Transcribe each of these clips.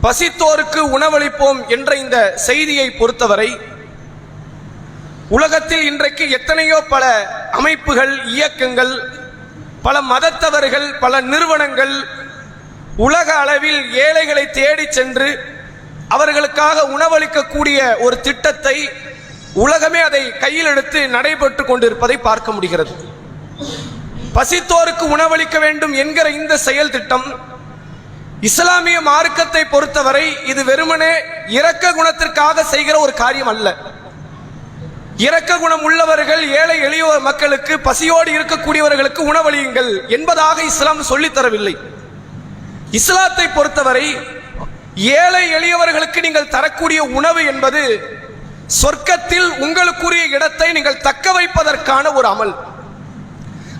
பசித்தோருக்கு உணவளிப்போம் என்ற இந்த செய்தியை பொறுத்தவரை உலகத்தில் இன்றைக்கு எத்தனையோ பல அமைப்புகள் இயக்கங்கள் பல மதத்தவர்கள் பல நிறுவனங்கள் உலக அளவில் ஏழைகளை தேடி சென்று அவர்களுக்காக உணவளிக்கக்கூடிய ஒரு திட்டத்தை உலகமே அதை கையில் எடுத்து நடைபெற்று கொண்டிருப்பதை பார்க்க முடிகிறது. பசித்தோருக்கு உணவளிக்க வேண்டும் என்கிற இந்த செயல் திட்டம் இஸ்லாமிய மார்க்கத்தை பொறுத்தவரை இது வெறுமனே இரக்க குணத்திற்காக செய்கிற ஒரு காரியம் அல்ல. இரக்க குணம் உள்ளவர்கள் ஏழை எளியோர் மக்களுக்கு பசியோடு இருக்கக்கூடியவர்களுக்கு உணவளியுங்கள் என்பதாக இஸ்லாம் சொல்லித்தரவில்லை இஸ்லாத்தை பொறுத்தவரை ஏழை எளியவர்களுக்கு நீங்கள் தரக்கூடிய உணவு என்பது சொர்க்கத்தில் உங்களுக்குரிய இடத்தை நீங்கள் தக்க வைப்பதற்கான ஒரு அமல்.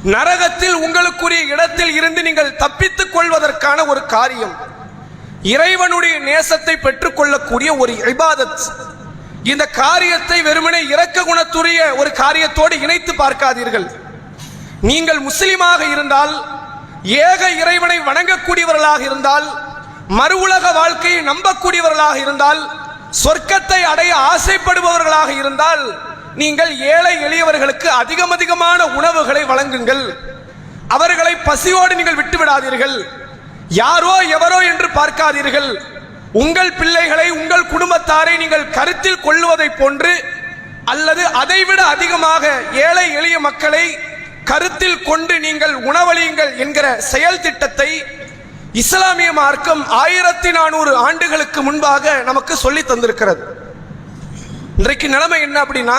நரகத்தில் உங்களுக்குரிய இடத்தில் இருந்து நீங்கள் தப்பித்துக் கொள்வதற்கான ஒரு காரியம். இறைவனுடைய நேசத்தை பெற்றுக்கொள்ளக்கூடிய ஒரு இபாதத். இந்த காரியத்தை வெறுமனே இரக்க குணத்துரிய ஒரு காரியத்தோடு இணைத்து பார்க்காதீர்கள். நீங்கள் முஸ்லிமாக இருந்தால் ஏக இறைவனை வணங்கக்கூடியவர்களாக இருந்தால் மறு உலக வாழ்க்கையை நம்பக்கூடியவர்களாக இருந்தால் சொர்க்கத்தை அடைய ஆசைப்படுபவர்களாக இருந்தால் நீங்கள் ஏழை எளியவர்களுக்கு அதிகம் அதிகமான உணவுகளை வழங்குங்கள். அவர்களை பசியோடு நீங்கள் விட்டு விடாதீர்கள் யாரோ எவரோ என்று பார்க்காதீர்கள். உங்கள் பிள்ளைகளை உங்கள் குடும்பத்தாரை நீங்கள் கருத்தில் கொள்ளுவதை போன்று அல்லது அதைவிட அதிகமாக ஏழை எளிய மக்களை கருத்தில் கொண்டு நீங்கள் உணவளியுங்கள் என்கிற செயல் திட்டத்தை இஸ்லாமிய மார்க்கம் ஆயிரத்தி நானூறு ஆண்டுகளுக்கு முன்பாக நமக்கு சொல்லி தந்திருக்கிறது. இன்றைக்கு நிலைமை என்ன அப்படின்னா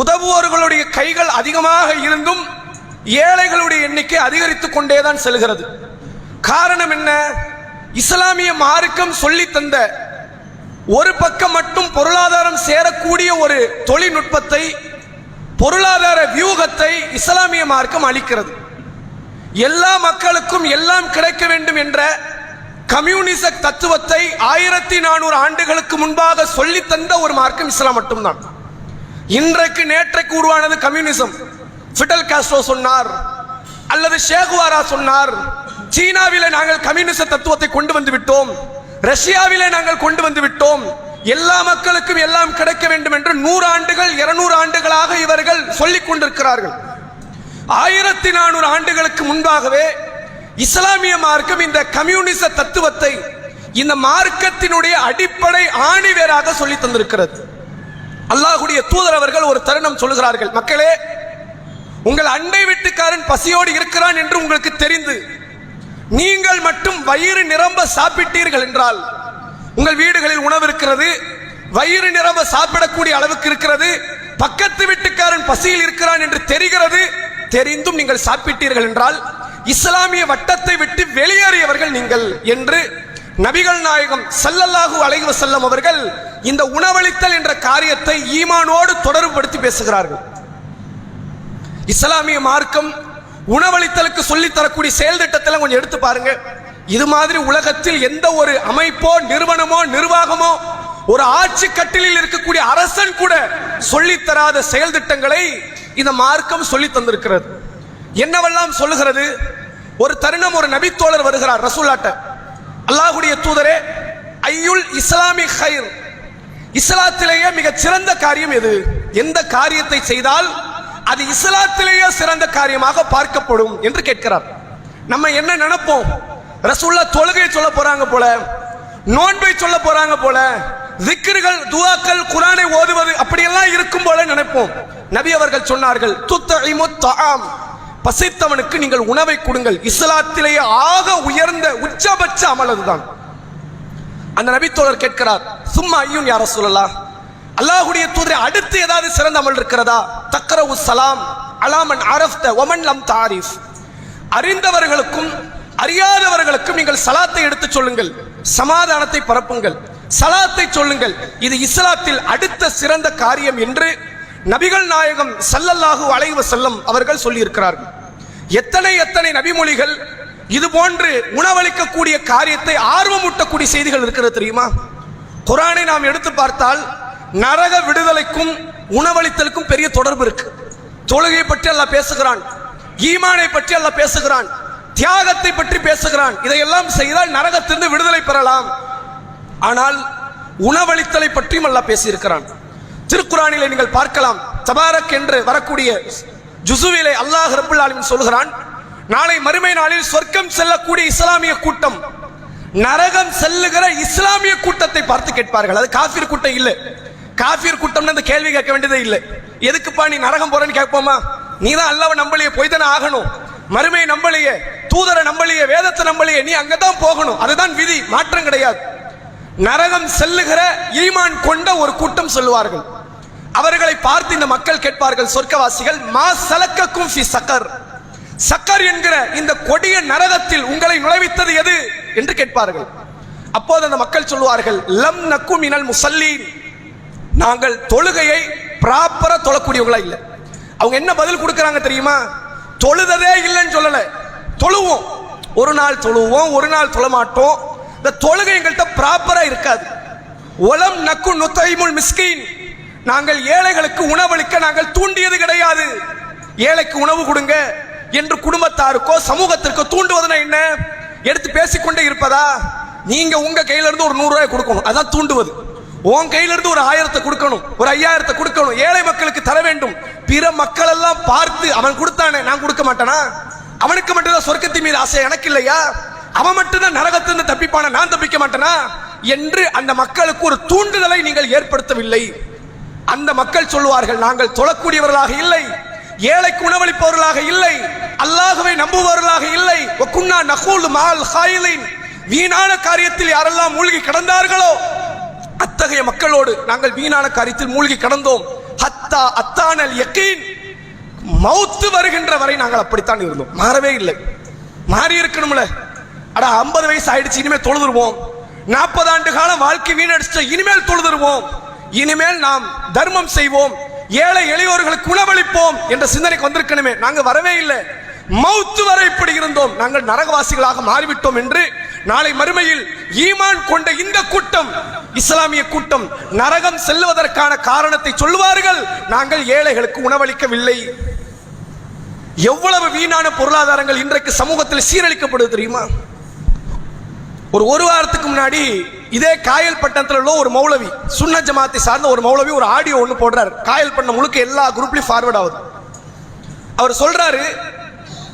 உதவுவோர்களுடைய கைகள் அதிகமாக இருந்தும் ஏழைகளுடைய எண்ணிக்கை அதிகரித்துக் கொண்டேதான் செல்கிறது. காரணம் என்ன? இஸ்லாமிய மார்க்கம் சொல்லி தந்த ஒரு பக்கம் மட்டும் பொருளாதாரம் சேரக்கூடிய ஒரு தொழில்நுட்பத்தை பொருளாதார வியூகத்தை இஸ்லாமிய மார்க்கம் அளிக்கிறது எல்லா மக்களுக்கும் எல்லாம் கிடைக்க வேண்டும் என்ற கம்யூனிச தத்துவத்தை ஆயிரத்தி நானூறு ஆண்டுகளுக்கு முன்பாக சொல்லி தந்த ஒரு மார்க்கம் இஸ்லாம் மட்டும்தான். இன்றைக்கு நேற்றைக்கு உருவானது கம்யூனிசம். ஃபிடல் காஸ்ட்ரோ சொன்னார் அல்லது ஷேகுவாரா சொன்னார் சீனாவிலே நாங்கள் கம்யூனிச தத்துவத்தை கொண்டு வந்து விட்டோம் ரஷ்யாவிலே நாங்கள் கொண்டு வந்து விட்டோம் எல்லா மக்களுக்கும் எல்லாம் கிடைக்க வேண்டும் என்று நூறு ஆண்டுகள் இருநூறு ஆண்டுகளாக இவர்கள் சொல்லிக் கொண்டிருக்கிறார்கள். ஆயிரத்தி நானூறு ஆண்டுகளுக்கு முன்பாகவே இஸ்லாமிய மார்க்கம் இந்த கம்யூனிச தத்துவத்தை இந்த மார்க்கத்தினுடைய அடிப்படை ஆணிவேராக சொல்லி தந்திருக்கிறது. அல்லாஹுடைய தூதர் அவர்கள் ஒரு தருணம் சொல்லுகிறார்கள். மக்களே உங்கள் அண்டை வீட்டுக்காரன் பசியோடு இருக்கிறான் என்று உங்களுக்கு தெரிந்து நீங்கள் மட்டும் வயிறு நிரம்ப சாப்பிட்டீர்கள் என்றால் உங்கள் வீடுகளில் உணவு இருக்கிறது வயிறு நிரம்ப சாப்பிடக்கூடிய அளவுக்கு இருக்கிறது பக்கத்து வீட்டுக்காரன் பசியில் இருக்கிறான் என்று தெரிகிறது தெரிந்தும் நீங்கள் சாப்பிட்டீர்கள் என்றால் இஸ்லாமிய வட்டத்தை விட்டு வெளியேறியவர்கள் நீங்கள் என்று நபிகள் நாயகம் ஸல்லல்லாஹு அலைஹி செல்லம் அவர்கள் இந்த உணவளித்தல் என்ற காரியத்தை ஈமானோடு தொடர்புபடுத்தி பேசுகிறார்கள். இஸ்லாமிய மார்க்கம் உணவளித்தலுக்கு சொல்லித்தரக்கூடிய செயல் திட்டத்தில் கொஞ்சம் எடுத்து பாருங்க. இது மாதிரி உலகத்தில் எந்த ஒரு அமைப்போ நிறுவனமோ நிர்வாகமோ ஒரு ஆட்சி கட்டிலில் இருக்கக்கூடிய அரசன் கூட சொல்லித்தராத செயல் திட்டங்களை இந்த மார்க்கம் சொல்லி தந்திருக்கிறது. என்னவெல்லாம் சொல்லுகிறது? ஒரு தருணம் ஒரு நபித்தோழர் வருகிறார் ரசூலாட்ட அல்லாஹுடைய தூதரே ஐயுல் இஸ்லாமி ஹைர் இஸ்லாத்திலேயே மிக சிறந்த காரியம் எது? எந்த காரியத்தை செய்தால் அது இஸ்லாத்திலேயே சிறந்த காரியமாக பார்க்கப்படும் என்று கேட்கிறார். நம்ம என்ன நினைப்போம்? ரசூல்லா தொழுகை சொல்ல போறாங்க போல நோன்பை சொல்ல போறாங்க போல திக்ருகள் துவாக்கள் குரானை ஓதுவது அப்படியெல்லாம் இருக்கும் போல நினைப்போம். நபி அவர்கள் சொன்னார்கள் துத்தஇமு தஆம் பசித்தவனுக்கு நீங்கள் உணவை கொடுங்கள். இஸ்லாத்திலேயே ஆக உயர்ந்த உச்சபட்ச அமல் அதுதான். அந்த நபித்தோழர் கேட்கிறார் சும்மா ஐயும் யார சொல்லலாம் அல்லாஹுடைய தூதரை அடுத்து ஏதாவது சிறந்த அமல் இருக்கிறதா? தக்கரவு சலாம் அலாமன் அரஃப்த ஒமன் லம் தாரிஃப். அறிந்தவர்களுக்கும் அறியாதவர்களுக்கும் நீங்கள் சலாத்தை எடுத்து சொல்லுங்கள். சமாதானத்தை பரப்புங்கள். சலாத்தை சொல்லுங்கள். இது இஸ்லாத்தில் அடுத்த சிறந்த காரியம் என்று நபிகள் நாயகம் சல்லல்லாஹு அலைவ செல்லம் அவர்கள் சொல்லியிருக்கிறார்கள். எத்தனை எத்தனை நபிமொழிகள் இது போன்று உணவளிக்கக்கூடிய காரியத்தை ஆர்வமூட்டக்கூடிய செய்திகள் இருக்கிறது தெரியுமா? குரானை நாம் எடுத்து பார்த்தால் நரக விடுதலைக்கும் உணவளித்தலுக்கும் பெரிய தொடர்பு இருக்கு. தொழுகை பற்றி அல்லாஹ் பேசுகிறான் ஈமானை பற்றி அல்ல பேசுகிறான் தியாகத்தை பற்றி பேசுகிறான். இதையெல்லாம் செய்தால் நரகத்திலிருந்து விடுதலை பெறலாம். ஆனால் உணவளித்தலை பற்றியும் அல்ல பேசியிருக்கிறான். திருக்குறானிலே நீங்கள் பார்க்கலாம் தபாரக் என்று வரக்கூடிய ஜுசுவிலே அல்லாஹ் ரபுல் ஆலமின் சொல்கிறான் நாளை மறுமை நாளில் சொர்க்கம் செல்லக்கூடிய இஸ்லாமிய கூட்டம் நரகம் செல்லுகிற இஸ்லாமிய கூட்டத்தை பார்த்து கேட்பார்கள். அது காஃபிர் கூட்டம் இல்லை. காஃபிர் கூட்டம்னு அந்த கேள்வி கேட்க வேண்டியதே இல்லை. எதுக்குப்பா நீ நரகம் போறேன்னு கேட்போமா? நீ தான் அல்லாஹ் நம்பலையே போய் தானே ஆகணும். மறுமை நம்பலையே தூதரை நம்பலையே வேதத்தை நம்பலையே நீ அங்கதான் போகணும். அதுதான் விதி மாற்றம் கிடையாது. நரகம் செல்லுகிற ஈமான் கொண்ட ஒரு கூட்டம் சொல்லுவார்கள். அவர்களை பார்த்து இந்த மக்கள் கேட்பார்கள் சொர்க்கவாசிகள் மா சலக்கக்கும் ஃபி சக்கர். சக்கர் என்கிற இந்த கொடிய நரகத்தில் உங்களை நுழைவித்தது எது? என்று கேட்பார்கள். அப்போது அந்த மக்கள் சொல்லுவார்கள் லம் நக்கும் இனல் முசல்லீன். நாங்கள் தொழுகையை ப்ராப்பரா தொழக்கூடியவங்களா இல்லை. அவங்க என்ன பதில் கொடுக்குறாங்க தெரியுமா? தொழுததே இல்லைன்னு சொல்லல. தொழுவோம். ஒரு நாள் தொழுவோம் ஒரு நாள் தொழ மாட்டோம் இந்த தொழுகை எங்கள்கிட்ட ப்ராப்பரா இருக்காது. ஒலம் நக்கு நுத்தைமுல் மிஸ்கின். நாங்கள் ஏழைகளுக்கு உணவளிக்க நாங்கள் தூண்டியது கிடையாது. ஏழைக்கு உணவு கொடுங்க என்று குடும்பத்தாருக்கோ சமூகத்திற்கோ தூண்டுவதுனா என்ன? எடுத்து பேசிக்கொண்டே இருப்பதா? நீங்க உங்க கையில இருந்து ஒரு நூறு ரூபாய் கொடுக்கணும். அதான் தூண்டுவது. உன் கையில இருந்து ஒரு ஆயிரத்தை கொடுக்கணும். ஒரு ஐயாயிரத்தை கொடுக்கணும். ஏழை மக்களுக்கு தர வேண்டும். பிற மக்கள் எல்லாம் பார்த்து அவன் கொடுத்தானே நான் கொடுக்க மாட்டேனா? அவனுக்கு மட்டும்தான் சொர்க்கத்தின் மீது ஆசை எனக்கு இல்லையா? அவன் மட்டும்தான் நரகத்திலிருந்து தப்பிப்பான? நான் தப்பிக்க மாட்டேனா? என்று அந்த மக்களுக்கு ஒரு தூண்டுதலை நீங்கள் ஏற்படுத்தவில்லை. அந்த மக்கள் சொல்லுவார்கள் நாங்கள் தொழக்கூடியவர்களாக இல்லை ஏழைக்கு உணவளிப்பவர்களாக இல்லை அல்லாஹுவை நம்புபவர்களாக இல்லை. வக்குன்னா நகூல் மால் ஹாயிலின். வீணான காரியத்தில் யாரெல்லாம் மூழ்கி கிடந்தார்களோ அத்தகைய மக்களோடு நாங்கள் வீணான காரியத்தில் மூழ்கி கடந்தோம். ஹத்தா அத்தானல் யக்கீன் மௌத்து வருகின்ற வரை நாங்கள் அப்படித்தான் இருந்தோம். மாறவே இல்லை. மாறி இருக்கணும்ல. அடா ஐம்பது வயசு ஆயிடுச்சு இனிமேல் தொழுதுருவோம். நாற்பது ஆண்டு காலம் வாழ்க்கை வீணடிச்ச இனிமேல் தொழுதுருவோம். இனிமேல் நாம் தர்மம் செய்வோம் ஏழை எளியோர்களுக்கு உணவளிப்போம் என்ற சிந்தனைக்கு வந்திருக்கணுமே. நாங்கள் வரவே இல்லை. மௌத்து வரை இப்படி இருந்தோம். நாங்கள் நரகவாசிகளாக மாறிவிட்டோம் என்று நாளை மறுமையில் ஈமான் கொண்ட இந்த கூட்டம் இஸ்லாமிய கூட்டம் நரகம் செல்வதற்கான காரணத்தை சொல்லுவார்கள். நாங்கள் ஏழைகளுக்கு உணவளிக்கவில்லை. எவ்வளவு வீணான பொருளாதாரங்கள் இன்றைக்கு சமூகத்தில் சீரழிக்கப்படுது தெரியுமா? ஒரு ஒரு வாரத்துக்கு முன்னாடி இதே காயல் பட்டணத்தில் உள்ள ஒரு மௌலவி சுன்ன ஜமாத்தை சார்ந்த ஒரு மௌலவி ஒரு ஆடியோ ஒன்று போடுறார். காயல் பண்ண முழுக்க எல்லா குரூப்லையும் ஃபார்வர்ட் ஆகுது. அவர் சொல்றாரு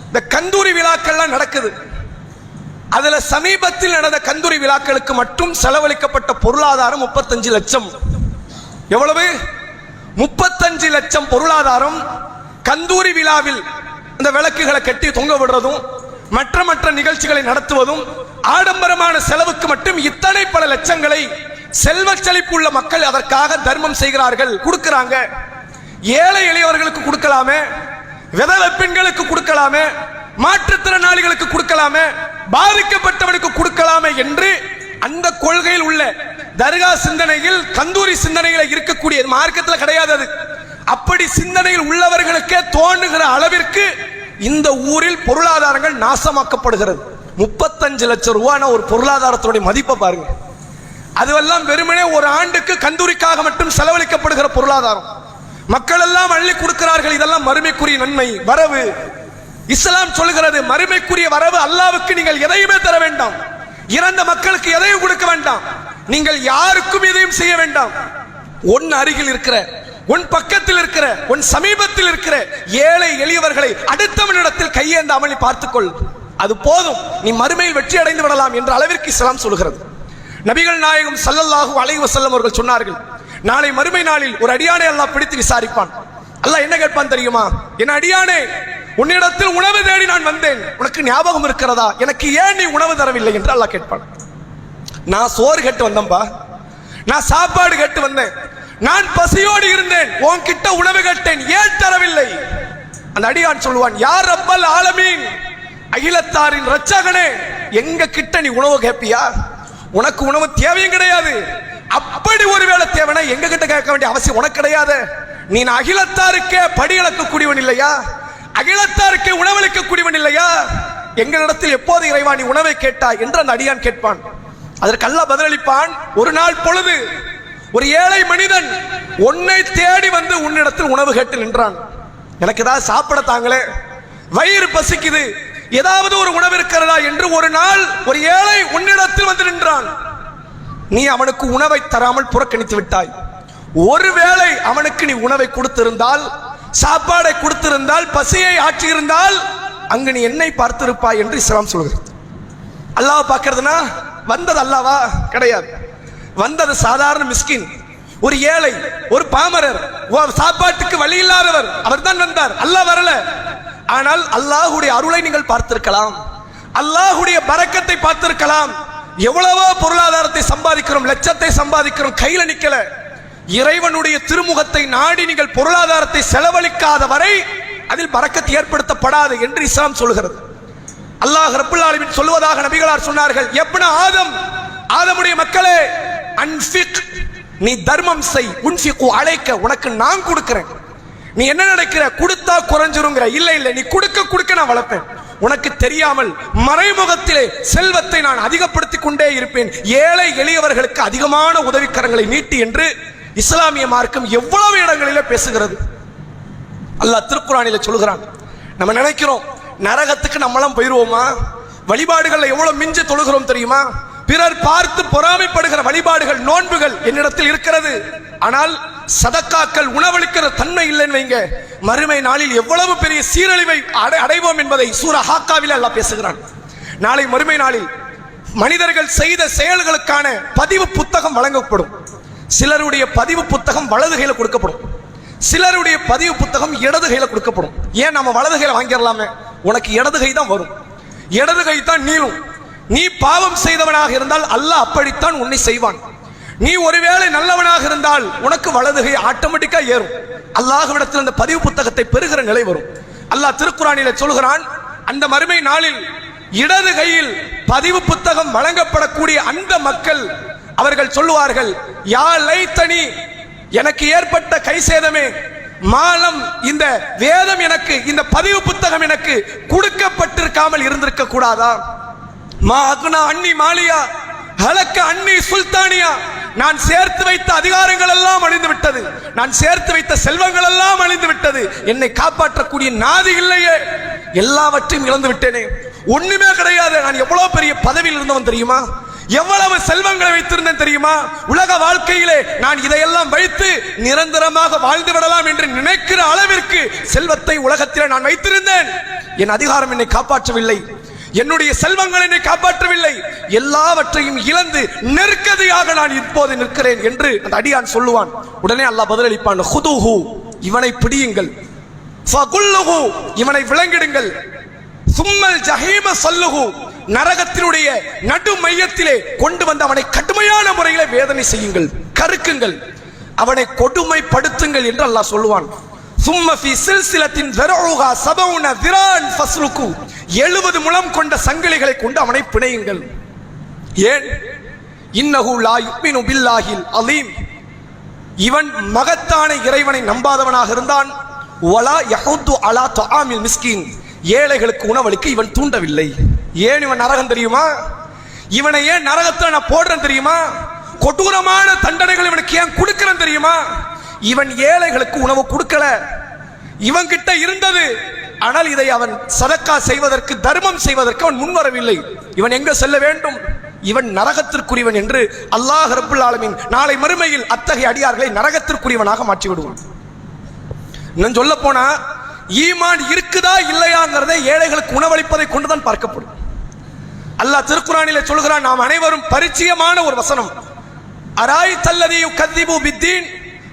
இந்த கந்தூரி விழாக்கள்லாம் நடக்குது. அதுல சமீபத்தில் நடந்த கந்தூரி விழாக்களுக்கு மட்டும் செலவழிக்கப்பட்ட பொருளாதாரம் முப்பத்தஞ்சு லட்சம். எவ்வளவு? முப்பத்தஞ்சு லட்சம் பொருளாதாரம் கந்தூரி விழாவில் இந்த விளக்குகளை கட்டி தொங்க விடுறதும் மற்ற மற்ற நிகழ்ச்சிகளை நடத்துவதும் ஆடம்பரமான செலவுக்கு மட்டும் இத்தனை பல லட்சங்களை செல்வ செழிப்புள்ள மக்கள் அதற்காக தர்மம் செய்கிறார்கள் கொடுக்கிறாங்க. ஏழை எளியவர்களுக்கு கொடுக்கலாமே விதவை பெண்களுக்கு கொடுக்கலாமே மாற்றுத்திறனாளிகளுக்கு கொடுக்கலாமே பாதிக்கப்பட்டவனுக்கு கொடுக்கலாமே என்று அந்த கொள்கையில் உள்ள தர்கா சிந்தனையில் கந்தூரி சிந்தனையில் இருக்கக்கூடிய மார்க்கத்தில் கிடையாது அது. அப்படி சிந்தனையில் உள்ளவர்களுக்கே தோன்றுகிற அளவிற்கு இந்த ஊரில் பொருளாதாரங்கள் நாசமாக்கப்படுகிறது. முப்பத்தஞ்சு லட்சம் ரூபான ஒரு பொருளாதாரத்தினுடைய மதிப்பை பாருங்க. அதுவெல்லாம் வெறுமனே ஒரு ஆண்டுக்கு கந்தூரிக்காக மட்டும் செலவழிக்கப்படுகிற பொருளாதாரம். மக்கள் எல்லாம் அள்ளி கொடுக்கிறார்கள் இதெல்லாம் மறுமைக்குரிய நன்மை. வரவு. இஸ்லாம் சொல்கிறது மறுமைக்குரிய வரவு அல்லாவுக்கு நீங்கள் எதையுமே தர வேண்டாம். இறந்த மக்களுக்கு எதையும் கொடுக்க வேண்டாம். நீங்கள் யாருக்கும் எதையும் செய்ய வேண்டாம். ஒன்னு அருகில் இருக்கிற உன் பக்கத்தில் இருக்கிற உன் சமீபத்தில் இருக்கிற ஏழை எளியவர்களை அடுத்தவனிடத்தில் கையேந்தாமல் நீ பார்த்துக்கொள். அது போதும். நீ மறுமையில் வெற்றி அடைந்து விடலாம் என்ற அளவிற்கு இஸ்லாம் சொல்கிறது. நபிகள் நாயகம் சல்லல்லாஹு அலைஹி செல்லம் அவர்கள் சொன்னார்கள் நாளை மறுமை நாளில் ஒரு அடியானை அல்லாஹ் பிடித்து விசாரிப்பான். அல்லாஹ் என்ன கேட்பான் தெரியுமா? என் அடியானே உன்னிடத்தில் உணவு தேடி நான் வந்தேன். உனக்கு ஞாபகம் இருக்கிறதா? எனக்கு ஏன் நீ உணவு தரவில்லை? என்று அல்லாஹ் கேட்பான். நான் சோறு கேட்டு வந்தேன்பா. நான் சாப்பாடு கேட்டு வந்தேன். நான் பசியோடு இருந்தேன். உன்கிட்ட உணவு கேட்டேன். ஏன் தரவில்லை? அந்த அடியான் சொல்லுவான் யார் ரப்பல் ஆலமீன் அகிலத்தாரின் ரச்சகனே எங்க கிட்ட நீ உணவு கேட்பியா உனக்கு உணவு தேவையும் கிடையாது. அப்படி ஒருவேளை தேவைனா எங்க கிட்ட கேட்க வேண்டிய அவசியம் உனக்கு கிடையாது. நீ அகிலத்தாருக்கே படி கூடியவன் இல்லையா? அகிலத்தாருக்கே உணவளிக்க கூடியவன் இல்லையா? எங்களிடத்தில் எப்போது இறைவா நீ உணவை கேட்டாய்? என்று அந்த அடியான் கேட்பான். அதற்கு அல்ல பதிலளிப்பான் ஒரு நாள் பொழுது ஒரு ஏழை மனிதன் உன்னை தேடி வந்து உன்னிடத்தில் உணவு கேட்டு நின்றான். எனக்கு ஏதாவது சாப்பிட தாங்களே. வயிறு பசிக்குது. ஏதாவது ஒரு உணவு இருக்கிறதா என்று ஒரு நாள் ஒரு ஏழை உன்னிடத்தில் வந்து நின்றான். நீ அவனுக்கு உணவை தராமல் புறக்கணித்து விட்டாய். ஒருவேளை அவனுக்கு நீ உணவை கொடுத்திருந்தால் சாப்பாடை கொடுத்திருந்தால் பசியை ஆற்றியிருந்தால் அங்கு நீ என்னை பார்த்திருப்பாய் என்று இஸ்லாம் சொல்கிறது. அல்லாவை பார்க்கறதுனா வந்தது அல்லாவா? கிடையாது. வந்தது சாதாரண மிஸ்கின் ஒரு ஏழை ஒரு பாமரர் சாப்பாட்டுக்கு வழி இல்லாதவர். அவர் தான் வந்தார். அல்லாஹ் வரல. ஆனால் அல்லாஹுடைய அருளை நீங்கள் பார்த்திருக்கலாம். அல்லாஹுடைய பறக்கத்தை பார்த்திருக்கலாம். எவ்வளவோ பொருளாதாரத்தை சம்பாதிக்கிறோம் லட்சத்தை சம்பாதிக்கிறோம் கையில நிக்கல. இறைவனுடைய திருமுகத்தை நாடி நீங்கள் பொருளாதாரத்தை செலவழிக்காத வரை அதில் பறக்கத்தை ஏற்படுத்தப்படாது என்று இஸ்லாம் சொல்கிறது. அல்லாஹ் ரபுல்லாலுமின் சொல்வதாக நபிகளார் சொன்னார்கள் எப்படி ஆதம்? ஆதமுடைய மக்களே அன்ஃபிக். நீ தர்மம் செய். உன்ஃபிகு அழைக்க உனக்கு நான் கொடுக்கிறேன். நீ என்ன நினைக்கிற? கொடுத்தா குறைஞ்சிருங்கிற. இல்லை இல்லை. நீ கொடுக்க கொடுக்க நான் வளர்ப்பேன். உனக்கு தெரியாமல் மறைமுகத்திலே செல்வத்தை நான் அதிகப்படுத்திக் கொண்டே இருப்பேன். ஏழை எளியவர்களுக்கு அதிகமான உதவிக்கரங்களை நீட்டி என்று இஸ்லாமிய மார்க்கம் எவ்வளவு இடங்களிலே பேசுகிறது. அல்லாஹ் திருக்குறானில சொல்கிறான் நம்ம நினைக்கிறோம் நரகத்துக்கு நம்மளாம் போயிருவோமா? வழிபாடுகள்ல எவ்வளவு மிஞ்சி தொழுகிறோம் தெரியுமா? பிறர் பார்த்து பொறாமைப்படுகிற வழிபாடுகள் நோன்புகள் என்னிடத்தில் இருக்கிறது. ஆனால் சதக்காக்கள் உணவளிக்கிற தன்மை இல்லைன்னு வைங்க. மறுமை நாளில் எவ்வளவு பெரிய சீரழிவை அடை- அடைவோம் என்பதை சூர ஹாக்காவில் அல்லாஹ் பேசுகிறான். நாளை மறுமை நாளில் மனிதர்கள் செய்த செயல்களுக்கான பதிவு புத்தகம் வழங்கப்படும். சிலருடைய பதிவு புத்தகம் வலது கையில் கொடுக்கப்படும். சிலருடைய பதிவு புத்தகம் இடது கையில் கொடுக்கப்படும். ஏன் நம்ம வலது கையில் வாங்கிடலாமே? உனக்கு இடது கை தான் வரும். இடது கை தான் நீளும். நீ பாவம் செய்தவனாக இருந்தால் அல்லாஹ் அப்படித்தான் உன்னை செய்வான். நீ ஒருவேளை நல்லவனாக இருந்தால் உனக்கு வலதுகை ஆட்டோமேட்டிக்கா ஏறும். அல்லாஹ்விடத்தில் அந்த பதிவு புத்தகத்தை பெறுகிற நிலை வரும். அல்லாஹ் திருக்குறானில சொல்கிறான் அந்த மறுமை நாளில் இடது கையில் பதிவு புத்தகம் வழங்கப்படக்கூடிய அந்த மக்கள் அவர்கள் சொல்லுவார்கள் யா லைத்தனி எனக்கு ஏற்பட்ட கை சேதமே மாலம் இந்த வேதம் எனக்கு இந்த பதிவு புத்தகம் எனக்கு கொடுக்கப்பட்டிருக்காமல் இருந்திருக்க கூடாதா மா அகுனா அன்னி மாலியா ஹலக்க அன்னி சுல்தானியா நான் சேர்த்து வைத்த அதிகாரங்கள் எல்லாம் அழிந்து விட்டது. நான் சேர்த்து வைத்த செல்வங்கள் எல்லாம் அழிந்து விட்டது. என்னை காப்பாற்றக்கூடிய நாதி இல்லையே. எல்லாவற்றையும் இழந்து விட்டேனே. ஒண்ணுமே கிடையாது. நான் எவ்வளவு பெரிய பதவியில் இருந்தவன் தெரியுமா? எவ்வளவு செல்வங்களை வைத்திருந்தேன் தெரியுமா? உலக வாழ்க்கையிலே நான் இதையெல்லாம் வைத்து நிரந்தரமாக வாழ்ந்து விடலாம் என்று நினைக்கிற அளவிற்கு செல்வத்தை உலகத்திலே நான் வைத்திருந்தேன். என் அதிகாரம் என்னை காப்பாற்றவில்லை. என்னுடைய செல்வங்கள் என்னை காப்பாற்றவில்லை. எல்லாவற்றையும் இழந்து நெருக்கதியாக நான் இப்போது நிற்கிறேன் என்று அந்த அடியான் சொல்லுவான். உடனே அல்லாஹ் பதிலளிப்பான் ஹுதுஹு இவனை பிடியுங்கள். ஃபகுல்லுஹு இவனை விளங்கிடுங்கள் சும்மல் ஜஹீம சல்லுகு நரகத்தினுடைய நடு மையத்திலே கொண்டு வந்து அவனை கடுமையான முறையிலே வேதனை செய்யுங்கள் கருக்குங்கள் அவனை கொடுமைப்படுத்துங்கள் என்று அல்லாஹ் சொல்லுவான். சும்ம ஃபி சில்சிலத்தின் வெரூகா சபவுன விரான் ஃபஸ்லுக்கு. எழுபது முழம் கொண்ட சங்கிலிகளை கொண்டு அவனை பிணையுங்கள். ஏன்? இன்னஹு லா யுக்மினு பில்லாஹில் அலீம். இவன் மகத்தான இறைவனை நம்பாதவனாக இருந்தான். வலா யஹுத்து அலா துஆமில் மிஸ்கின். ஏழைகளுக்கு உணவளிக்க இவன் தூண்டவில்லை. ஏன் இவன் நரகம் தெரியுமா? இவனை ஏன் நரகத்தை நான் போடுறேன் தெரியுமா? கொடூரமான தண்டனைகள் இவனுக்கு ஏன் கொடுக்கிறேன் தெரியுமா? இவன் ஏழைகளுக்கு உணவு கொடுக்கல. இவன் கிட்ட இருந்தது. ஆனால் இதை அவன் சதக்கா செய்வதற்கு தர்மம் செய்வதற்கு அவன் முன்வரவில்லை. இவன் எங்க செல்ல வேண்டும்? இவன் நரகத்திற்குரியவன் என்று அல்லாஹ் ரபுல் ஆலமின் நாளை மறுமையில் அத்தகைய அடியார்களை நரகத்திற்குரியவனாக மாற்றி விடுவான் இன்னும் சொல்ல போனா ஈமான் இருக்குதா இல்லையாங்கிறதை ஏழைகளுக்கு உணவளிப்பதை கொண்டுதான் பார்க்கப்படும். அல்லாஹ் திருக்குறானிலே சொல்கிறான் நாம் அனைவரும் பரிச்சயமான ஒரு வசனம். அராய் தல்லதி கத்திபு பித்தீன்?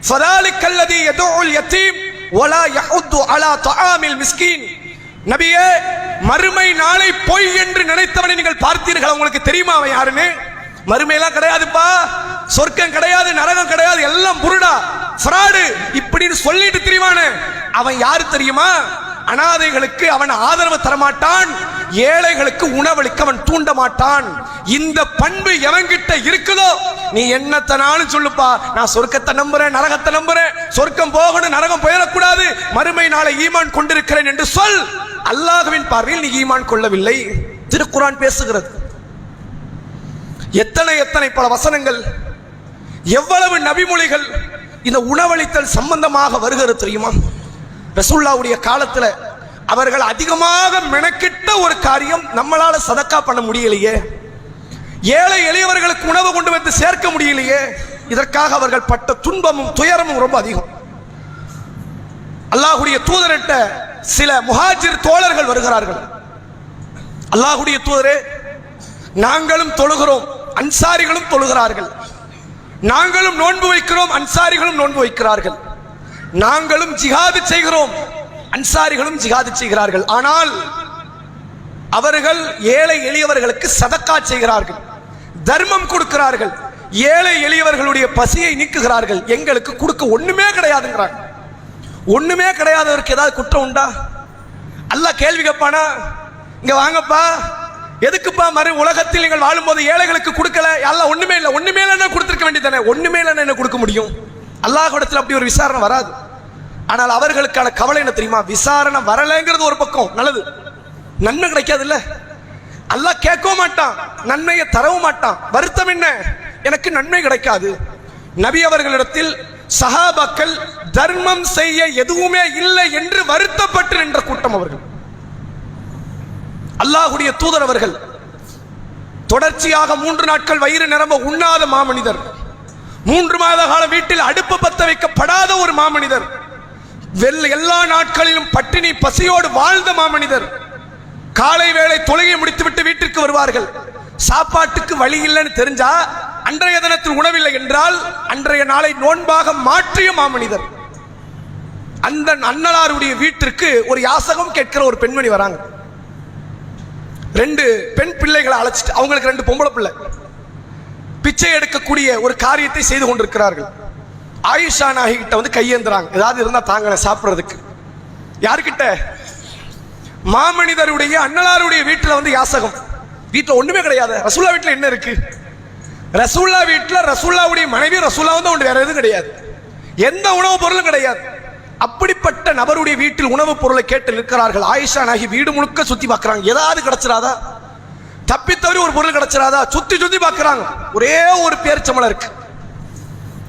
فذلك الذي يدعو اليتيم ولا يحض அலா طعام المسكين. நபியே மறுமை நாளை பொய் என்று நினைத்தவனை நீங்கள் பார்த்தீர்கள்? உங்களுக்கு தெரியுமா அவன் யாருன்னு? மறுமையெல்லாம் கிடையாதுப்பா. சொர்க்கம் கிடையாது நரகம் கிடையாது எல்லாம் புருடா ஃப்ராடு இப்படின்னு சொல்லிட்டு தெரியுமானே அவன் யாரு தெரியுமா? அனாதைகளுக்கு அவன் ஆதரவு தரமாட்டான் ஏழைகளுக்கு உணவளிக்க அவன் தூண்ட மாட்டான் இந்த பண்பு எவன்கிட்ட இருக்குதோ நீ என்னத்தனாலும் சொல்லுப்பா நான் சொர்க்கத்தை நம்புறேன் நரகத்தை நம்புறேன் சொர்க்கம் போகணும் நரகம் போயிடக்கூடாது மறுமை நாளை ஈமான் கொண்டிருக்கிறேன் என்று சொல். அல்லாஹுவின் பார்வையில் நீ ஈமான் கொள்ளவில்லை. திருக்குரான் பேசுகிறது. எத்தனை எத்தனை பல வசனங்கள் எவ்வளவு நபிமொழிகள் இந்த உணவளித்தல் சம்பந்தமாக வருகிறது தெரியுமா? ரசுல்லாவுடைய காலத்துல அவர்கள் அதிகமாக மெனக்கிட்ட ஒரு காரியம் நம்மளால சதக்கா பண்ண முடியலையே. ஏழை எளியவர்களுக்கு உணவு கொண்டு வந்து சேர்க்க முடியலையே இதற்காக அவர்கள் பட்ட துன்பமும் துயரமும் ரொம்ப அதிகம். அல்லாஹுடைய தூதரிட்ட சில முஹாஜிர் தோழர்கள் வருகிறார்கள். அல்லாஹுடைய தூதரே நாங்களும் தொழுகிறோம் அன்சாரிகளும் தொழுகிறார்கள். நாங்களும் நோன்பு வைக்கிறோம் அன்சாரிகளும் நோன்பு வைக்கிறார்கள். நாங்களும் ஜிகாது செய்கிறோம் அன்சாரிகளும் ஜிகாது செய்கிறார்கள். ஆனால் அவர்கள் ஏழை எளியவர்களுக்கு சதக்கா செய்கிறார்கள். தர்மம் கொடுக்கிறார்கள். ஏழை எளியவர்களுடைய பசியை நீக்குகிறார்கள். எங்களுக்கு கொடுக்க ஒண்ணுமே கிடையாதுங்கிறாங்க. ஒண்ணுமே கிடையாதவருக்கு ஏதாவது குற்றம் உண்டா? அல்ல கேள்வி கேட்பானா? இங்க வாங்கப்பா. எதுக்குப்பா மறு உலகத்தில் நீங்கள் வாழும்போது ஏழைகளுக்கு கொடுக்கல? எல்லாம் ஒண்ணுமே இல்லை. ஒண்ணுமே இல்லைன்னா கொடுத்துருக்க வேண்டியதானே ஒண்ணுமே இல்லைன்னா என்ன கொடுக்க முடியும்? அல்லாஹ் இடத்துல அப்படி ஒரு விசாரணை வராது. ஆனால் அவர்களுக்கான கவலை என்ன தெரியுமா? விசாரணை வரலைங்கிறது ஒரு பக்கம். நல்லது. நன்மை கிடைக்காதுல்ல? அல்லாஹ் கேட்கவும் மாட்டான் நன்மையை தரவும் மாட்டான். வருத்தம் என்ன? எனக்கு நன்மை கிடைக்காது. நபி அவர்களிடத்தில் சஹாபாக்கள் தர்மம் செய்ய எதுவுமே இல்லை என்று வருத்தப்பட்டு நின்ற கூட்டம் அவர்கள். அல்லாஹுடைய தூதர் அவர்கள் தொடர்ச்சியாக மூன்று நாட்கள் வயிறு நிரம்ப உண்ணாத மாமனிதர் மூன்று மாத காலம் வீட்டில் அடுப்பு பத்த வைக்கப்படாத ஒரு மாமனிதர் எல்லா நாட்களிலும் பட்டினி பசியோடு வாழ்ந்த மாமனிதர் காலை வேளை தொழுகை முடித்துவிட்டு வீட்டிற்கு வருவார்கள். சாப்பாட்டுக்கு வழி இல்லைன்னு தெரிஞ்சா அன்றைய தினத்தில் உணவில்லை என்றால் அன்றைய நாளை நோன்பாக மாற்றிய மாமனிதர் அந்த அன்னலாருடைய வீட்டிற்கு ஒரு யாசகம் கேட்கிற ஒரு பெண்மணி வராங்க. ரெண்டு பெண் பிள்ளைகளை அழைச்சிட்டு அவங்களுக்கு ரெண்டு பொம்பளை பிள்ளை. பிச்சை எடுக்கக்கூடிய ஒரு காரியத்தை செய்து கொண்டிருக்கிறார்கள். ஆயுஷா நாயகி வந்து கையேந்துறாங்க. ஏதாவது இருந்தா தாங்க சாப்பிடுறதுக்கு. யாருக்கிட்ட மாமனிதருடைய அண்ணலாருடைய வீட்டில் வந்து யாசகம். வீட்டில் ஒண்ணுமே கிடையாது. ரசூல்லா வீட்டில் என்ன இருக்கு? ரசூல்லா வீட்டில் ரசூல்லாவுடைய மனைவி ரசூல்லா வந்து ஒன்று வேற எதுவும் கிடையாது. எந்த உணவுப் பொருளும் கிடையாது. அப்படிப்பட்ட நபருடைய வீட்டில் உணவுப் பொருளை கேட்டு நிற்கிறார்கள். ஆயிஷா நாகி வீடு முழுக்க சுத்தி பார்க்கறாங்க. ஏதாவது கிடைச்சிராதா? தப்பித்தவரி ஒரு பொருள் கிடைச்சிடாதா சுத்தி சுத்தி பார்க்கறாங்க. ஒரே ஒரு பேரிச்சம்பளம் இருக்கு.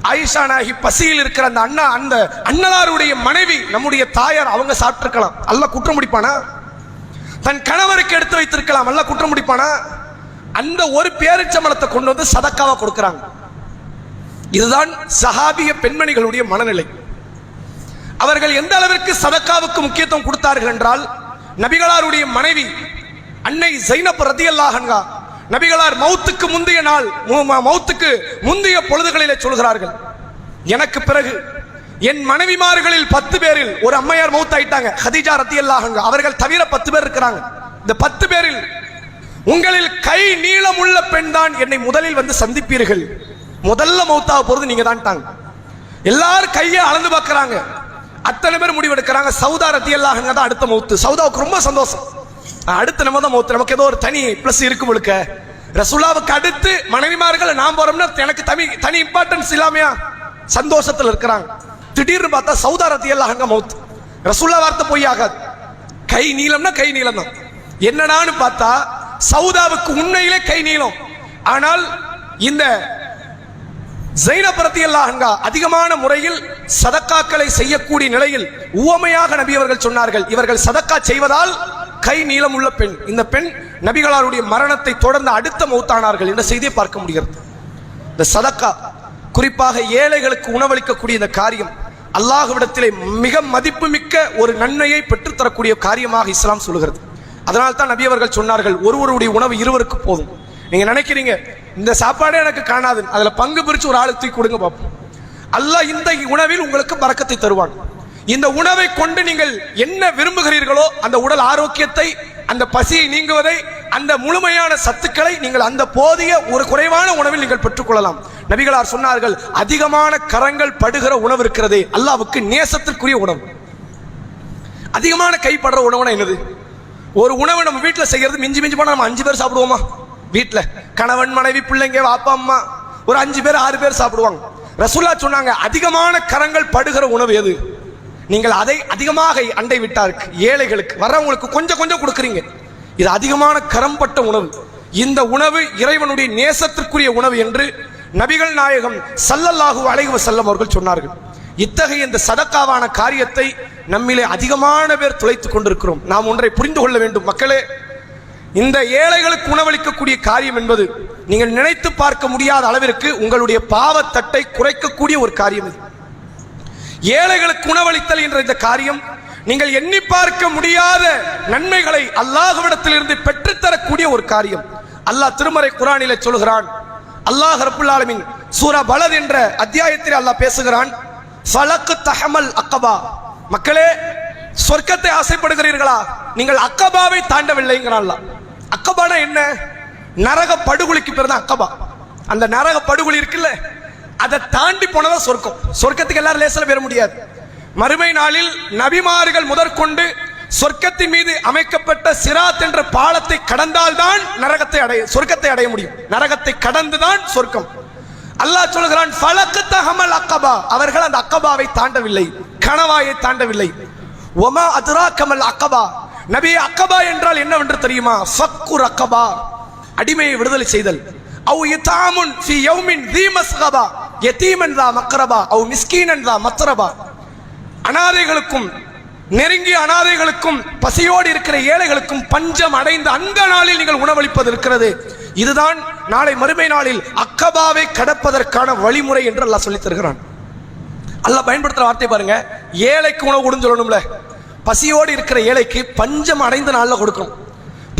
ஆயிஷா நாகி பசியில் இருக்கிற அந்த அண்ணா அந்த அண்ணலாருடைய மனைவி நம்முடைய தாயார் அவங்க சாப்பிட்டிருக்கலாம். அல்ல குற்றம் முடிப்பானா தன் கணவருக்கு எடுத்து வைத்திருக்கலாம். அல்ல குற்றம் முடிப்பானா? அந்த ஒரு பேரிச்சம்பளத்தை கொண்டு வந்து சதக்காவா கொடுக்கிறாங்க. இதுதான் சஹாபிய பெண்மணிகளுடைய மனநிலை. அவர்கள் எந்த அளவிற்கு சதக்காவுக்கு முக்கியத்துவம் கொடுத்தார்கள் என்றால் நபிகளாருடைய மனைவி அன்னை ஜைனப் ரதியல்லாஹன்கா நபிகளார் மௌத்துக்கு முந்தைய நாள் மு- மௌத்துக்கு முந்தைய பொழுதுகளிலே சொல்கிறார்கள் எனக்கு பிறகு என் மனைவிமார்களில் பத்து பேரில் ஒரு அம்மையார் மௌத் ஆயிட்டாங்க ஹதீஜா ரத்தியல்லாஹங்க அவர்கள் தவிர பத்து பேர் இருக்கிறாங்க. இந்த பத்து பேரில் உங்களில் கை நீளமுள்ள பெண் தான் என்னை முதலில் வந்து சந்திப்பீர்கள். முதல்ல மௌத்தாக போறது நீங்க தான் எல்லாரும் கையை அளந்து பார்க்கறாங்க. அத்தனை பேர் முடிவெடுக்கிறாங்க. சவுதா ரத்தியல்லாஹங்க தான் அடுத்த மௌத்து. சவுதாவுக்கு ரொம்ப சந்தோஷம். அடுத்த நம்ம தான் மௌத்து. நமக்கு ஏதோ ஒரு தனி பிளஸ் இருக்கு முழுக்க. ரசுல்லாவுக்கு அடுத்து மனைவிமார்கள் நாம் போறோம்னா எனக்கு தனி தனி இம்பார்ட்டன்ஸ் இல்லாமையா? சந்தோஷத்தில் இருக்கிறாங்க. திடீர்னு பார்த்தா சவுதா அங்க மவுத் ரசூல்லா வார்த்தை பொய் ஆகாது. கை நீளம்னா கை நீளம் தான் என்னடான்னு பார்த்தா சவுதாவுக்கு உண்மையிலே கை நீளம். ஆனால் இந்த ஜைனபரத்தியல்லாஹன்கா அதிகமான முறையில் சதக்காக்களை செய்யக்கூடிய நிலையில் உவமையாக நபி அவர்கள் சொன்னார்கள். இவர்கள் சதக்கா செய்வதால் கை நீளம் உள்ள பெண் இந்த பெண் நபிகளாருடைய மரணத்தை தொடர்ந்து அடுத்த மௌத்தானார்கள் என்ற செய்தியை பார்க்க முடிகிறது. இந்த சதக்கா குறிப்பாக ஏழைகளுக்கு உணவளிக்கக்கூடிய இந்த காரியம் அல்லாஹுவிடத்திலே மிக மதிப்புமிக்க ஒரு நன்மையை பெற்றுத்தரக்கூடிய காரியமாக இஸ்லாம் சொல்லுகிறது. அதனால் தான் நபி அவர்கள் சொன்னார்கள் ஒருவருடைய உணவு இருவருக்கு போதும். நீங்க நினைக்கிறீங்க இந்த சாப்பாடே எனக்கு காணாது அதுல பங்கு பிரிச்சு ஒரு ஆளுக்கு தூக்கி கொடுங்க பார்ப்போம் அல்லாஹ் இந்த உணவில் உங்களுக்கு பறக்கத்தை தருவான். இந்த உணவை கொண்டு நீங்கள் என்ன விரும்புகிறீர்களோ அந்த உடல் ஆரோக்கியத்தை அந்த பசியை நீங்குவதை அந்த முழுமையான சத்துக்களை நீங்கள் அந்த போதிய ஒரு குறைவான உணவில் நீங்கள் பெற்றுக்கொள்ளலாம். நபிகளார் சொன்னார்கள் அதிகமான கரங்கள் படுகிற உணவு இருக்கிறதே அல்லாவுக்கு நேசத்திற்குரிய உணவு. அதிகமான கைப்படுற உணவுனா என்னது? ஒரு உணவை நம்ம வீட்டில் செய்யறது மிஞ்சி மிஞ்சி போனால் நம்ம அஞ்சு பேர் சாப்பிடுவோமா? வீட்டில் கணவன் மனைவி பிள்ளைங்க அப்பா அம்மா ஒரு அஞ்சு பேர் ஆறு பேர் சாப்பிடுவாங்க. ரசூல்லா சொன்னாங்க அதிகமான கரங்கள் படுகிற உணவு எது? நீங்கள் அதை அதிகமாக அண்டை விட்டாருக்கு ஏழைகளுக்கு வர்றவங்களுக்கு கொஞ்சம் கொஞ்சம் கொடுக்குறீங்க. இது அதிகமான கரம்பட்ட உணவு. இந்த உணவு இறைவனுடைய நேசத்திற்குரிய உணவு என்று நபிகள் நாயகம் சல்லல்லாஹு அலைவ செல்லம் அவர்கள் சொன்னார்கள் இத்தகைய இந்த சதக்காவான காரியத்தை நம்மிலே அதிகமான பேர் துளைத்துக் கொண்டிருக்கிறோம். நாம் ஒன்றை புரிந்து கொள்ள வேண்டும். மக்களே இந்த ஏழைகளுக்கு உணவளிக்கக்கூடிய காரியம் என்பது நீங்கள் நினைத்து பார்க்க முடியாத அளவிற்கு உங்களுடைய பாவத்தட்டை குறைக்கக்கூடிய ஒரு காரியம் இது. ஏழைகளுக்கு உணவளித்தல் என்ற இந்த காரியம் நீங்கள் எண்ணி பார்க்க முடியாத நன்மைகளை அல்லாஹுவிடத்திலிருந்து பெற்றுத்தரக்கூடிய ஒரு காரியம். அல்லாஹ் திருமறை குரானில சொல்கிறான் அல்லாஹ் ரப்புல் ஆலமின் சூரா பலத் என்ற அத்தியாயத்தில் அல்லாஹ் பேசுகிறான். ஃபலக்கு தஹமல் அக்கபா. மக்களே சொர்க்கத்தை ஆசைப்படுகிறீர்களா? நீங்கள் அக்கபாவை தாண்டவில்லைங்கிறான் அக்கபானா என்ன? நரக படுகொலிக்கு பேர் தான் அக்கபா. அந்த நரக படுகொலி இருக்குல்ல அதை தாண்டி போனதான் சொர்க்கம். சொர்க்கத்துக்கு எல்லாரும் லேசில் பெற முடியாது. மறுமை நாளில் நபிமார்கள் முதற்கொண்டு சொர்க்கத்தின் மீது அமைக்கப்பட்ட சிராத் என்ற பாலத்தை கடந்தால்தான் நரகத்தை அடைய சொர்க்கத்தை அடைய முடியும். நரகத்தை கடந்துதான் சொர்க்கம். அல்லாஹ் சொல்கிறான் ஃபலக்கு தஹமல் அக்கபா. அவர்கள் அந்த அக்கபாவை தாண்டவில்லை. கணவாயை தாண்டவில்லை. ஒமா அதுரா கமல் அக்கபா. நபி அக்கபா என்றால் என்னவென்று தெரியுமா? ஃபக்குர் அக்கபா. அடிமையை விடுதலை செய்தல். அவு இத்தாமுன் ஃபி யௌமின் தி மஸ்கபா. யதீமன் தா மக்ரபா. அவு மிஸ்கீனன் தா மத்ரபா. அனாதைகளுக்கும் நெருங்கிய அனாதைகளுக்கும் பசியோடு இருக்கிற ஏழைகளுக்கும் பஞ்சம் அடைந்த அந்த நாளில் நீங்கள் உணவளிப்பது இருக்கிறது. இதுதான் நாளை மறுமை நாளில் அக்கபாவை கடப்பதற்கான வழிமுறை என்று அல்லாஹ் சொல்லி தருகிறான். அல்லாஹ் பயன்படுத்துற வார்த்தை பாருங்க ஏழைக்கு உணவு கொடுன்னு சொல்லணும்ல. பசியோடு இருக்கிற ஏழைக்கு பஞ்சம் அடைந்த நாளில் கொடுக்கணும்.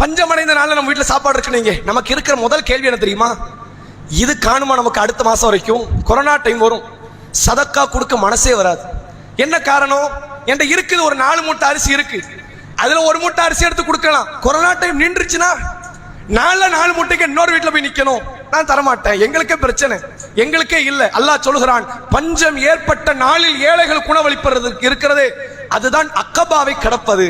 பஞ்சம் அடைந்த நாளில் நம்ம வீட்டில் சாப்பாடு இருக்கு நீங்க நமக்கு இருக்கிற முதல் கேள்வி என்ன தெரியுமா? இது காணுமா நமக்கு அடுத்த மாதம் வரைக்கும்? கொரோனா டைம் வரும். சதக்கா கொடுக்க மனசே வராது. என்ன காரணம்? என்கிட்ட இருக்குது ஒரு நாலு மூட்டை அரிசி இருக்கு. அதுல ஒரு மூட்டை அரிசி எடுத்து கொடுக்கலாம். கொரோனா டைம் நின்றுச்சுன்னா நாலுல நாலு மூட்டைக்கு இன்னொரு வீட்டில் போய் நிக்கணும். நான் தரமாட்டேன். எங்களுக்கே பிரச்சனை. எங்களுக்கே இல்லை. அல்லாஹ் சொல்கிறான் பஞ்சம் ஏற்பட்ட நாளில் ஏழைகள் குணவழிப்படுறதுக்கு இருக்கிறது அதுதான் அக்கபாவை கடப்பது.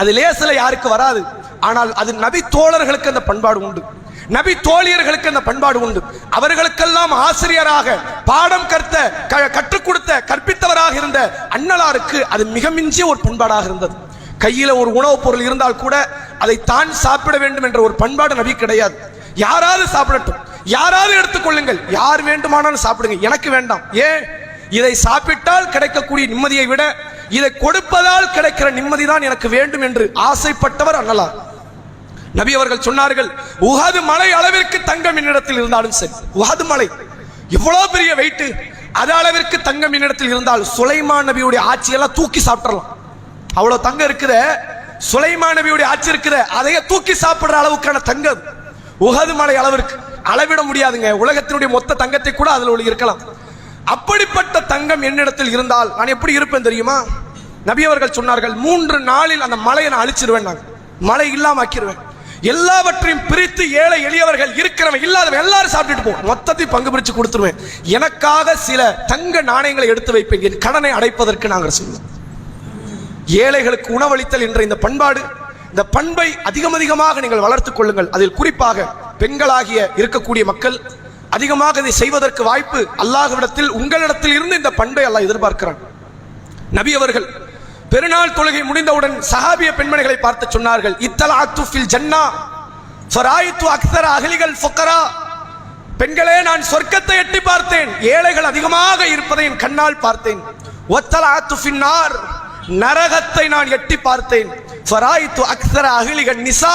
அது லேசில் யாருக்கு வராது. ஆனால் அது நபி தோழர்களுக்கு அந்த பண்பாடு உண்டு. நபி தோழியர்களுக்கு அந்த பண்பாடு உண்டு. அவர்களுக்கெல்லாம் ஆசிரியராக பாடம் கற்த க- கற்றுக் கொடுத்த கற்பித்தவராக இருந்த அன்னலாருக்கு அது மிக மிஞ்சிய ஒரு பண்பாடாக இருந்தது. கையில ஒரு உணவுப் பொருள் இருந்தால் கூட அதை தான் சாப்பிட வேண்டும் என்ற ஒரு பண்பாடு நபி கிடையாது. யாராவது சாப்பிடட்டும். யாராவது எடுத்துக்கொள்ளுங்கள் யார் வேண்டுமானாலும் சாப்பிடுங்க. எனக்கு வேண்டாம். ஏன்? இதை சாப்பிட்டால் கிடைக்கக்கூடிய நிம்மதியை விட இதை கொடுப்பதால் கிடைக்கிற நிம்மதி தான் எனக்கு வேண்டும் என்று ஆசைப்பட்டவர் அண்ணலார் நபி அவர்கள் சொன்னார்கள் உகாது மலை அளவிற்கு தங்கம் என்னிடத்தில் இருந்தாலும் சரி. உகாது மலை எவ்வளவு பெரிய வெயிட்டு அது அளவிற்கு தங்கம் என்னிடத்தில் இருந்தால் சுலைமான் நபியுடைய ஆட்சியெல்லாம் தூக்கி சாப்பிடலாம். அவ்வளவு தங்கம் இருக்குது. சுலைமான் நபியுடைய ஆட்சி இருக்குதே. அதையே தூக்கி சாப்பிடுற அளவுக்கான தங்கம். உகது மலை அளவிற்கு அளவிட முடியாதுங்க. உலகத்தினுடைய மொத்த தங்கத்தை கூட அதில் ஒளி இருக்கலாம். அப்படிப்பட்ட தங்கம் என்னிடத்தில் இருந்தால் நான் எப்படி இருப்பேன் தெரியுமா? நபி அவர்கள் சொன்னார்கள் மூன்று நாளில் அந்த மலையை நான் அழிச்சிருவேன் நான் மழை இல்லாம ஆக்கிடுவேன் எல்லாவற்றையும் பிரித்து ஏழை எளியவர்கள் இருக்கிறவன் இல்லாதவன் எல்லாரும் சாப்பிட்டுட்டு போ மொத்தத்தையும் பங்கு பிரிச்சு கொடுத்துருவேன். எனக்காக சில தங்க நாணயங்களை எடுத்து வைப்பேன். என் கடனை அடைப்பதற்கு நாங்கள் சொல்லுவோம் ஏழைகளுக்கு உணவளித்தல் என்ற இந்த பண்பாடு இந்த பண்பை அதிகம் அதிகமாக நீங்கள் வளர்த்துக் கொள்ளுங்கள். அதில் குறிப்பாக பெண்களாகிய இருக்கக்கூடிய மக்கள் அதிகமாக இதை செய்வதற்கு வாய்ப்பு அல்லாஹ்விடத்தில் உங்களிடத்தில் இருந்து இந்த பண்பை அல்லாஹ் எதிர்பார்க்கிறான். நபி அவர்கள் பெருநாள் தொழுகை முடிந்தவுடன் சஹாபிய பெண்மணிகளை பார்த்து சொன்னார்கள் இத்தலா ஃபில் ஜன்னா ஃபராயித்து அக்ஸர அகலிகள் ஃபொக்கரா. பெண்களே நான் சொர்க்கத்தை எட்டி பார்த்தேன் ஏழைகள் அதிகமாக இருப்பதை என் கண்ணால் பார்த்தேன். ஒத்தலாத்து ஃபின்னார் நரகத்தை நான் எட்டி பார்த்தேன். ஃபராயித்து அக்ஸர அகலிகள் நிசா.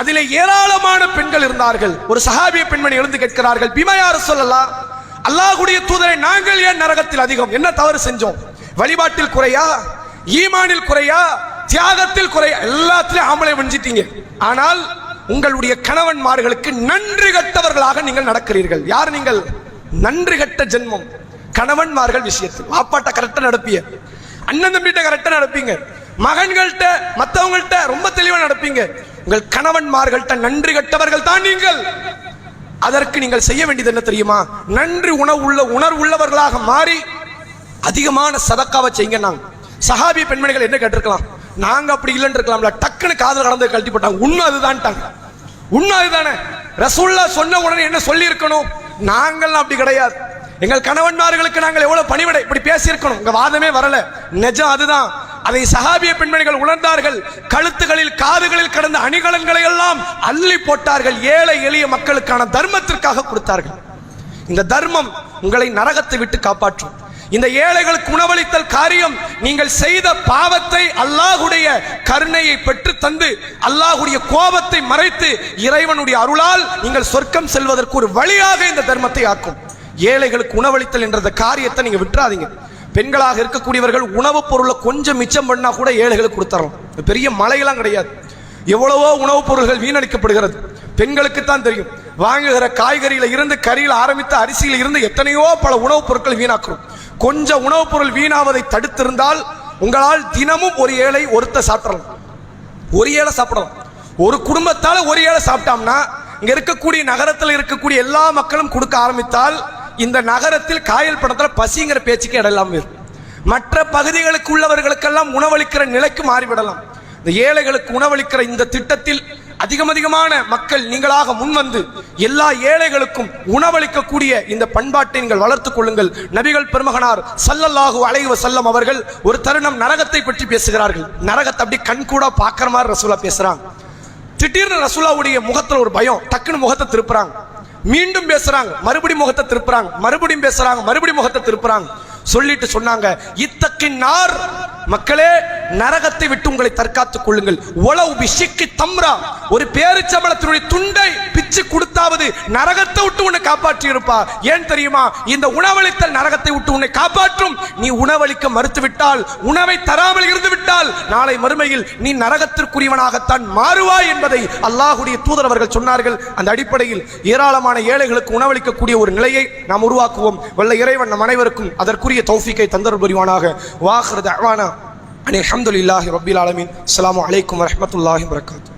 அதிலே ஏராளமான பெண்கள் இருந்தார்கள். ஒரு சஹாபிய பெண்மணி எழுந்து கேட்கிறார்கள் பிமையார் சொல்லலாம் அல்லாஹுடைய தூதரை நாங்கள் ஏன் நரகத்தில் அதிகம்? என்ன தவறு செஞ்சோம்? வழிபாட்டில் குறையா? ஈமானில் குறையா தியாகத்தில் குறையா எல்லாத்திலையும் ஆம்பளை வஞ்சிட்டீங்க ஆனால் உங்களுடைய கணவன்மார்களுக்கு நன்றி கட்டவர்களாக நீங்கள் நடக்கிறீர்கள். யார் நீங்கள்? நன்றி கட்ட ஜென்மம். கணவன்மார்கள் விஷயத்தில். வாப்பாட்ட கரெக்டா நடப்பிய அண்ணன் தம்பிட்ட கரெக்டா நடப்பீங்க. மகன்கள்ட்ட மத்தவங்கள்ட்ட ரொம்ப தெளிவா நடப்பீங்க. உங்கள் கணவன்மார்கள்ட்ட நன்றி கட்டவர்கள் தான் நீங்கள். அதற்கு நீங்கள் செய்ய வேண்டியது என்ன தெரியுமா? நன்றி உணர்வு உணர்வுள்ளவர்களாக மாறி அதிகமான சதக்காவை செய்யுங்க நாங்கள் சஹாபி பெண்மணிகள் என்ன கேட்டிருக்கலாம்? நாங்க அப்படி இல்லைன்னு இருக்கலாம்ல. டக்குன்னு காதல் கடந்து கழட்டி போட்டாங்க. உண்மை அதுதான்ட்டாங்க. உண்மை அதுதானே. ரசூல்லா சொன்ன உடனே என்ன சொல்லி இருக்கணும் நாங்கள்லாம் அப்படி கிடையாது. எங்கள் கணவன்மார்களுக்கு நாங்கள் எவ்வளவு பணிவிடை? இப்படி பேசியிருக்கணும். உங்க வாதமே வரல. நிஜம் அதுதான். அதை சஹாபிய பெண்மணிகள் உணர்ந்தார்கள். கழுத்துகளில் காதுகளில் கடந்த அணிகலன்களை எல்லாம் அள்ளி போட்டார்கள். ஏழை எளிய மக்களுக்கான தர்மத்திற்காக கொடுத்தார்கள். இந்த தர்மம் உங்களை நரகத்தை விட்டு காப்பாற்றும். இந்த ஏழைகளுக்கு உணவளித்தல் காரியம் நீங்கள் செய்த பாவத்தை அல்லாஹுடைய கருணையை பெற்று தந்து அல்லாஹுடைய கோபத்தை மறைத்து இறைவனுடைய அருளால் நீங்கள் சொர்க்கம் செல்வதற்கு ஒரு வழியாக இந்த தர்மத்தை ஆக்கும். ஏழைகளுக்கு உணவளித்தல் என்ற காரியத்தை நீங்க விட்டுறாதீங்க. பெண்களாக இருக்கக்கூடியவர்கள் உணவுப் பொருளை கொஞ்சம் மிச்சம் பண்ணா கூட ஏழைகளுக்கு கொடுத்துறோம் பெரிய மலையெல்லாம் கிடையாது. எவ்வளவோ உணவுப் பொருள்கள் வீணடிக்கப்படுகிறது. பெண்களுக்கு தான் தெரியும். வாங்குகிற காய்கறியில இருந்து கறியில் ஆரம்பித்த அரிசியில் இருந்து எத்தனையோ பல உணவுப் பொருட்கள் வீணாக்குறோம். கொஞ்சம் உணவுப் பொருள் வீணாவதை தடுத்திருந்தால் உங்களால் தினமும் ஒரு ஏழை ஒருத்த சாப்பிடலாம். ஒரு ஏழை சாப்பிடலாம். ஒரு குடும்பத்தால் ஒரு ஏழை சாப்பிட்டோம்னா இங்க இருக்கக்கூடிய நகரத்தில் இருக்கக்கூடிய எல்லா மக்களும் கொடுக்க ஆரம்பித்தால் இந்த நகரத்தில் காயல் படத்தில் பசிங்கிற பேச்சுக்கு இடம் இல்லாம இருக்கும் மற்ற பகுதிகளுக்கு உள்ளவர்களுக்கெல்லாம் உணவளிக்கிற நிலைக்கு மாறிவிடலாம். இந்த ஏழைகளுக்கு உணவளிக்கிற இந்த திட்டத்தில் அதிகம் அதிகமான மக்கள் நீங்களாக முன்வந்து எல்லா ஏழைகளுக்கும் உணவளிக்கக்கூடிய இந்த பண்பாட்டை நீங்கள் வளர்த்துக் கொள்ளுங்கள். நபிகள் பெருமகனார் சல்லல்லாஹு அலைஹி செல்லம் அவர்கள் ஒரு தருணம் நரகத்தை பற்றி பேசுகிறார்கள். நரகத்தை அப்படி கண் கூட பார்க்குற மாதிரி ரசூலா பேசுறாங்க திடீர்னு ரசூலாவுடைய முகத்தில் ஒரு பயம். டக்குன்னு முகத்தை திருப்புறாங்க. மீண்டும் பேசுறாங்க. மறுபடி முகத்தை திருப்புறாங்க. மறுபடியும் பேசுறாங்க. மறுபடி முகத்தை திருப்புறாங்க. சொல்லிட்டு சொன்னாங்க இத்தக்கின் நார் மக்களே நரகத்தை விட்டு உங்களை தற்காத்துக் கொள்ளுங்கள். உளவு பிஷிக்கு தம்ரா. ஒரு பேரிச்சம்பளத்தினுடைய துண்டை பிச்சு கொடுத்தாவது நரகத்தை விட்டு உன்னை காப்பாற்றி இருப்பா ஏன் தெரியுமா? இந்த உணவளித்தல் நரகத்தை விட்டு உன்னை காப்பாற்றும். நீ உணவளிக்க மறுத்துவிட்டால் உணவை தராமல் இருந்து விட்டால் நாளை மறுமையில் நீ நரகத்திற்குரியவனாகத்தான் மாறுவாய் என்பதை அல்லாஹுடைய தூதர் அவர்கள் சொன்னார்கள். அந்த அடிப்படையில் ஏராளமான ஏழைகளுக்கு உணவளிக்கக்கூடிய ஒரு நிலையை நாம் உருவாக்குவோம். வல்ல இறைவன் நம் அனைவருக்கும் அதற்குரிய தௌஃபிக்கை தந்தர் புரிவானாக. வாஹ்ரத் அஹ்வானா அலி அஹமதுல்லாஹி ரபில் ஆலமின். அஸ்லாம் வலைக்கம் வரமத்துல்லாஹி வரகாத்து